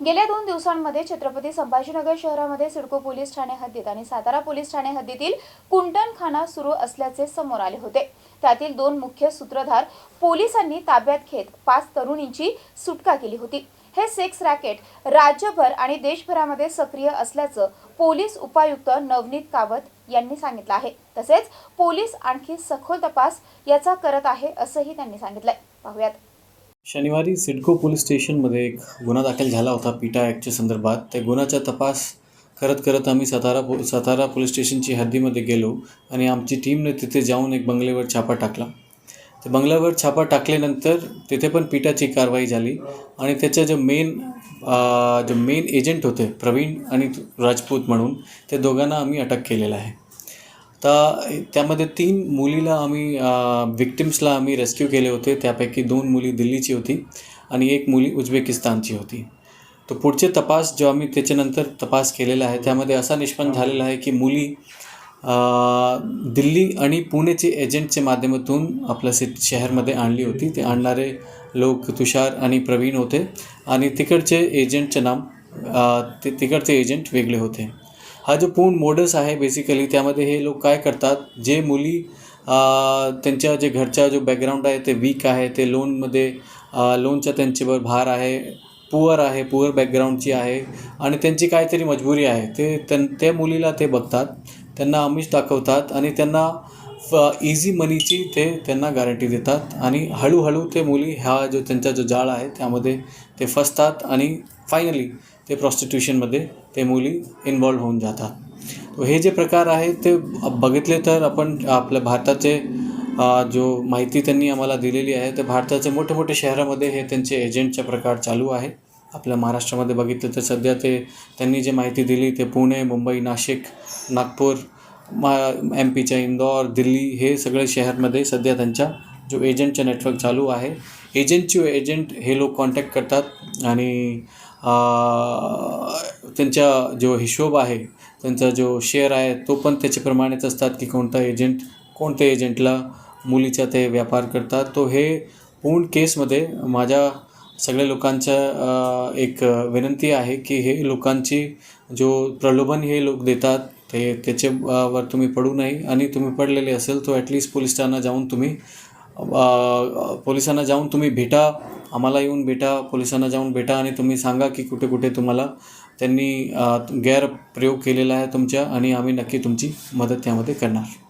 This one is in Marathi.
गेल्या दोन दिवसांमध्ये छत्रपती संभाजीनगर शहरामध्ये सिडको पोलीस ठाणे हद्दीत आणि सातारा पोलीस ठाणे हद्दीतील कुंटणखाना सुरू असल्याचे समोर आले होते. त्यातील दोन मुख्य सूत्रधार पोलिसांनी ताब्यात घेत पाच तरुणींची सुटका केली होती. हे सेक्स रॅकेट राज्यभर आणि देशभरामध्ये सक्रिय असल्याचं पोलीस उपायुक्त नवनीत कावत यांनी सांगितलं आहे. तसेच पोलीस आणखी सखोल तपास याचा करत आहे असंही त्यांनी सांगितलंय. पाहुयात. शनिवारी सिडको पोलीस स्टेशनमध्ये एक गुन्हा दाखल झाला होता पिटा ॲक्टच्या संदर्भात. त्या गुन्ह्याचा तपास करत करत आम्ही सातारा पो सातारा पोलीस स्टेशनची हद्दीमध्ये गेलो आणि आमची टीमने तिथे जाऊन एक बंगल्यावर छापा टाकला. त्या बंगल्यावर छापा टाकल्यानंतर तिथे पण पिटाची कारवाई झाली आणि त्याच्या जो मेन जो मेन एजंट होते प्रवीण आणि राजपूत म्हणून त्या दोघांना आम्ही अटक केलेलं आहे. तर त्यामध्ये तीन मुलीला आम्ही विक्टिम्सला आम्ही रेस्क्यू केले होते. त्यापैकी दोन मुली दिल्लीची होती आणि एक मुली उझबेकिस्तानची होती. तर पुढचे तपास जो आम्ही त्याच्यानंतर तपास केलेला आहे त्यामध्ये असा निष्पन्न झालेला आहे की मुली दिल्ली आणि पुणेचे एजंटच्या माध्यमातून आपल्या सि शहरमध्ये आणली होती. ते आणणारे लोक तुषार आणि प्रवीण होते आणि तिकडचे एजंटचे नाम ते तिकडचे एजंट वेगळे होते. हा जो पूर्ण मोडस आहे बेसिकली त्यामध्ये हे लोक काय करतात जे मुली त्यांच्या जे घरच्या जो बॅकग्राऊंड आहे ते वीक आहे ते लोनमध्ये लोनच्या त्यांच्यावर भार आहे पुअर आहे पुअर बॅकग्राऊंडची आहे आणि त्यांची काहीतरी मजबुरी आहे. ते त्यां त्या मुलीला ते बघतात त्यांना आमिष दाखवतात आणि त्यांना फ इझी मनीची ते त्यांना गॅरंटी देतात आणि हळूहळू ते मुली हा जो त्यांचा जो जाळ आहे त्यामध्ये ते फसतात आणि फायनली ते प्रॉस्टिट्यूशनमध्ये ते मुली इन्वॉल्व होऊन जातात. हे जे प्रकार आहे ते बघितले तर आपण आपल्या भारताचे जो माहिती त्यांनी आम्हाला दिलेली आहे तर भारताचे मोठे मोठे शहरामध्ये हे त्यांचे एजंटचे प्रकार चालू आहे. आपल्या महाराष्ट्रामध्ये बघितलं तर सध्या ते त्यांनी जे माहिती दिली ते पुणे मुंबई नाशिक नागपूर मा एम पीच्या इंदौर दिल्ली हे सगळे शहरमध्ये सध्या त्यांच्या जो एजंटचं नेटवर्क चालू आहे. एजंटचे एजंट हे लोक कॉन्टॅक्ट करतात आणि त्यांच्या जो हिशोब आहे त्यांचा जो शेअर आहे तो पण त्याच्याप्रमाणेच असतात की कोणता एजंट कोणत्या एजंटला मुलीचा ते व्यापार करतात. तो हे पूर्ण केसमध्ये माझ्या सगळ्या लोकांच्या एक विनंती आहे की हे लोकांची जो प्रलोभन हे लोक देतात ते त्याच्यावर तुम्ही पडू नये. आणि तुम्ही पडलेले असेल तो ॲटलिस्ट पोलिसांना जाऊन तुम्ही पोलिसांना जाऊन तुम्ही भेटा. आम्हाला येऊन भेटा पोलिसांना जाऊन भेटा आणि तुम्ही सांगा की कुठे कुठे तुम्हाला त्यांनी गैरप्रयोग केलेला आहे तुमच्या आणि आम्ही नक्की तुमची मदत त्यामध्ये करणार.